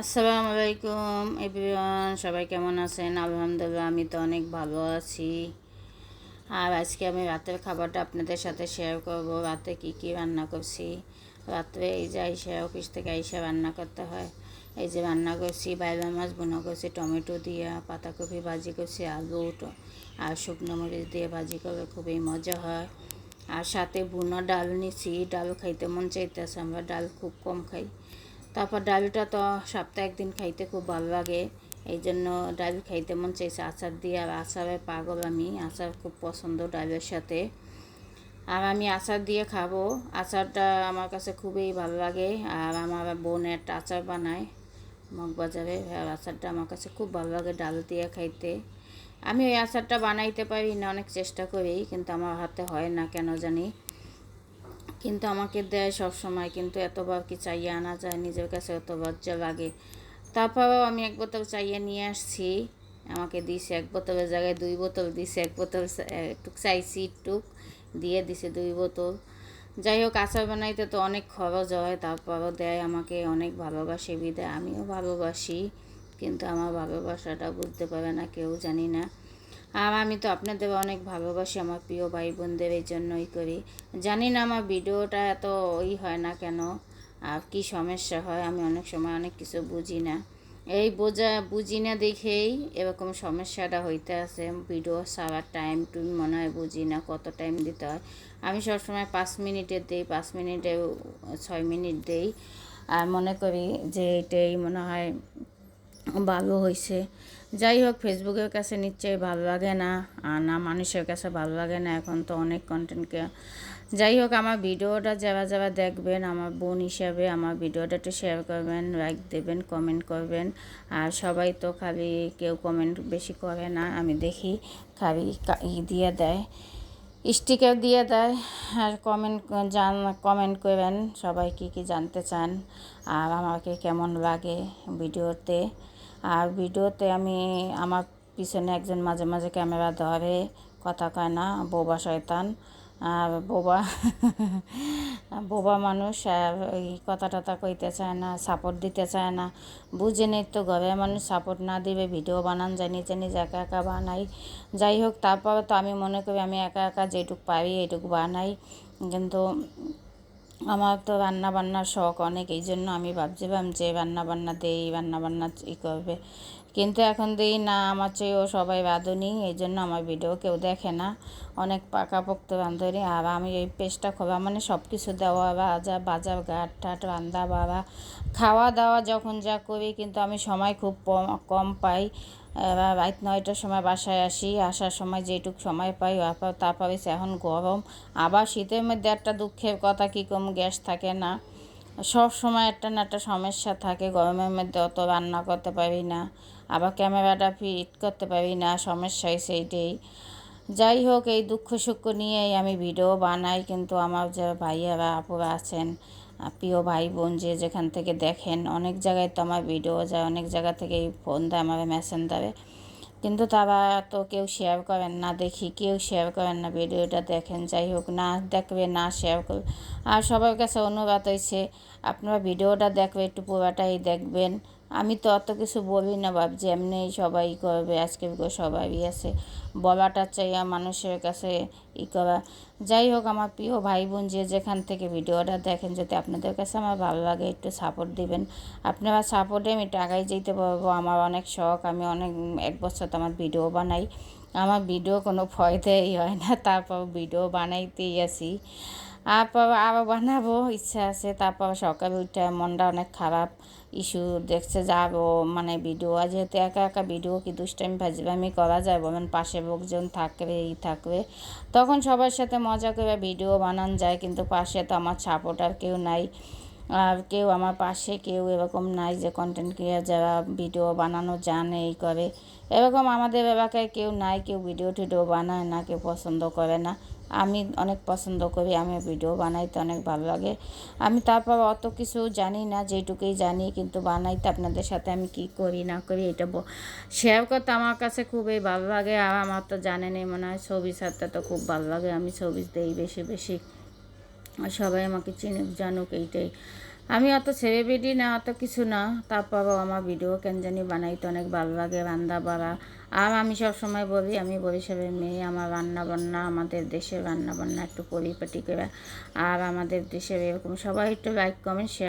আসসালামু আলাইকুম এভরিওয়ান, সবাই কেমন আছেন? আলহামদুলিল্লাহ, আমি তো অনেক ভালো আছি। আর আজকে আমি রাতের খাবারটা আপনাদের সাথে শেয়ার করব। রাতে কি কি রান্না করছি? রাত্রে এই যে আইসা অফিস থেকে আইসা রান্না করতে হয়। এই যে রান্না করছি বাইলা মাছ বোনা করছি, টমেটো দিয়ে, পাতাকপি ভাজি করছি, আলু আর শুকনো মরিচ দিয়ে ভাজি করলে খুবই মজা হয়। আর সাথে বুনো ডাল নিছি। ডাল খাইতে মন চাইতেছে, আমরা ডাল খুব কম খাই। তারপর ডালটা তো সপ্তাহে একদিন খাইতে খুব ভালো লাগে। এই জন্য ডাল খাইতে মন চাইছে। আচার দিয়ে আর আচারের পাগল আমি। আচার খুব পছন্দ ডালের সাথে। আর আমি আচার দিয়ে খাব। আচারটা আমার কাছে খুবই ভালো লাগে। আর আমার বোন একটা আচার বানায় মগবাজারে আচারটা আমার কাছে খুব ভালো লাগে ডাল দিয়ে খাইতে। আমি ওই আচারটা বানাইতে পারি না, অনেক চেষ্টা করি। কিন্তু আমার হাতে হয় না, কেন জানি। কিন্তু আমাকে দেয় সব সময় কিন্তু এতবার কি চাইয়ে আনা যায়? নিজের কাছে এত লজ্জা লাগে। তারপরেও আমি এক বোতল চাইয়ে নিয়ে আসছি। আমাকে দিছে এক বোতলের জায়গায় দুই বোতল, দিছে এক বোতল একটু চাইছি একটু দিয়ে দিছে দুই বোতল। যাই হোক, আচার বানাইতে তো অনেক খরচ হয়, তারপরও দেয় আমাকে অনেক ভালোবাসে বিদায়। আমিও ভালোবাসি, কিন্তু আমার ভালোবাসাটা বুঝতে পারে না, কেউ জানি না। আর আমি তো আপনাদের অনেক ভালোবাসি, আমার প্রিয় ভাই বোনদের এই জন্যই করি। জানি না আমার ভিডিওটা এত ওই হয় না কেন, আর কী সমস্যা হয়, আমি অনেক সময় অনেক কিছু বুঝি না। এই বোঝা, বুঝি না দেখেই এরকম সমস্যাটা হইতে আছে, ভিডিও সারার টাইম টুইম মনে হয় বুঝি না কত টাইম দিতে হয়। আমি সবসময় পাঁচ মিনিটের দিই, পাঁচ মিনিটে ছয় মিনিট দেই, আর মনে করি যে এটাই মনে হয় ভালো হয়েছে যাই হোক ফেসবুকের কাছে নিশ্চয়ই ভালো লাগে না, আর না মানুষের কাছে ভালো লাগে না, এখন তো অনেক কন্টেন্টকে যাই হোক আমার ভিডিওটা যারা যারা দেখবেন, আমার বোন হিসাবে আমার ভিডিওটা একটু শেয়ার করবেন লাইক দেবেন কমেন্ট করবেন। আর সবাই তো খালি কেউ কমেন্ট বেশি করে না, আমি দেখি খালি ই দিয়ে দেয় স্টিকার দিয়ে দেয়, আর কমেন্ট জান কমেন্ট করবেন সবাই কী কী জানতে চান, আর আমাকে কেমন লাগে ভিডিওতে। আর ভিডিওতে আমি আমার পিছনে একজন মাঝে মাঝে ক্যামেরা ধরে, কথা কয় না, বোবা শয়তান। আর বোবা বোবা মানুষ আর ওই কথা টথা কইতে চায় না সাপোর্ট দিতে চায় না। বুঝে নেই তো ঘরের মানুষ সাপোর্ট না দিবে, ভিডিও বানান যাই নিজে নিজে একা একা বানাই। যাই হোক, তারপরে তো আমি মনে করি আমি একা একা যেটুকু পারি এইটুকু বানাই। কিন্তু আমার তো রান্না বান্নার শখ অনেক, এই জন্য আমি ভাবছিলাম যে রান্না বান্না দেই রান্না বান্না ই করবে। কিন্তু এখন দিই না, আমার চেয়েও সবাই রাঁধুনি, এই জন্য আমার ভিডিও কেউ দেখে না। অনেক পাকাপোক্ত রাঁধুনি, আর আমি এই পেস্টটা খোলা মানে সব কিছু দেওয়া ভাজা বাজার ঘাট টাট রান্না বাড়া খাওয়া দাওয়া যখন যা করি, কিন্তু আমি সময় খুব কম- পাই। রাত নয়টার সময় বাসায় আসি, আসার সময় যেটুকু সময় পাই তা সে এখন গরম। আবার শীতের মধ্যে একটা দুঃখের কথা কী কম, গ্যাস থাকে না। সব সময় একটা না একটা সমস্যা থাকে, গরমের মধ্যে অত রান্না করতে পারি না। আবার ক্যামেরাটা ফিট করতে পারি না সমস্যা সেইটাই। যাই হোক এই দুঃখ সুখ নিয়েই আমি ভিডিও বানাই, কিন্তু আমার যে ভাইয়ারা, আপুরা আছেন প্রিয় ভাই বোন যে যেখান থেকে দেখেন, অনেক জায়গায় তো আমার ভিডিও যায়, অনেক জায়গা থেকেই ফোন দেয় আমার মেসেঞ্জারে। কিন্তু তারা তো কেউ শেয়ার করেন না দেখি, কেউ শেয়ার করেন না ভিডিওটা দেখেন যাই হোক না দেখবে, না শেয়ার করবে। আর সবার কাছে অনুরোধ হয়েছে আপনারা ভিডিওটা দেখবে একটু পুরাটাই দেখবেন। আমি তো অত কিছু বলি না ভাবছি, এমনি সবাই করবে, আজকে সবাই আছে। বলাটা চাই আর মানুষের কাছে ই করা। যাই হোক, আমার প্রিয় ভাই বোন যে যেখান থেকে ভিডিওটা দেখেন, যদি আপনাদের কাছে আমার ভালো লাগে, একটু সাপোর্ট দিবেন। আপনারা সাপোর্টে আমি টাকায় যেতে পারব। আমার অনেক শখ, আমি অনেক এক বছর তো আমার ভিডিও বানাই। আমার ভিডিও কোনো ফয়দাই হয় না, তারপর ভিডিও বানাইতেই আছি তারপর আবার বানাবো, ইচ্ছা আছে। তারপর সকাল উঠে মনটা অনেক খারাপ ইস্যু, দেখছে যাব মানে ভিডিও, আর যেহেতু একা একা ভিডিও কি দুষ্টামি ভাজিবামি করা যায়, বলেন পাশে লোকজন থাকবে ই থাকবে, তখন সবার সাথে মজা করে ভিডিও বানান যায়, কিন্তু পাশে তো আমার সাপোর্ট আর কেউ নাই। আর কেউ আমার পাশে কেউ এরকম নাই যে কন্টেন্ট ক্রিয়েটার যারা ভিডিও বানানো জানে, এই করে। এরকম আমাদের এলাকায় কেউ নাই, কেউ ভিডিও টিডিও বানায় না, কেউ পছন্দ করে না। আমি অনেক পছন্দ করি, আমি ভিডিও বানাইতে অনেক ভালো লাগে। আমি তারপর অত কিছু জানি না, যেটুকুই জানি, কিন্তু বানাইতে আপনাদের সাথে আমি কি করি, না করি, এটা শেয়ার করতে আমার কাছে খুবই ভালো লাগে। আর আমার তো জানেনই মনে হয় ছবি ছাড়তে তো খুব ভালো লাগে, আমি ছবি দেই বেশি বেশি। সবাই আমাকে চিনুক, জানুক, এইটাই। আমি অত ছেড়ে সেলিব্রিটি না, অত কিছু না। তারপরও আমার ভিডিও কেন জানি বানাইতে অনেক ভালো লাগে রান্না বাড়া আর আমি সব সময় বলি, আমি বরিশালের মেয়ে, আমার রান্না বান্না, আমাদের দেশের রান্না বান্না একটু পরিপাটি করে। আর আমাদের দেশের এরকম সবাই একটু লাইক কমেন্ট শেয়ার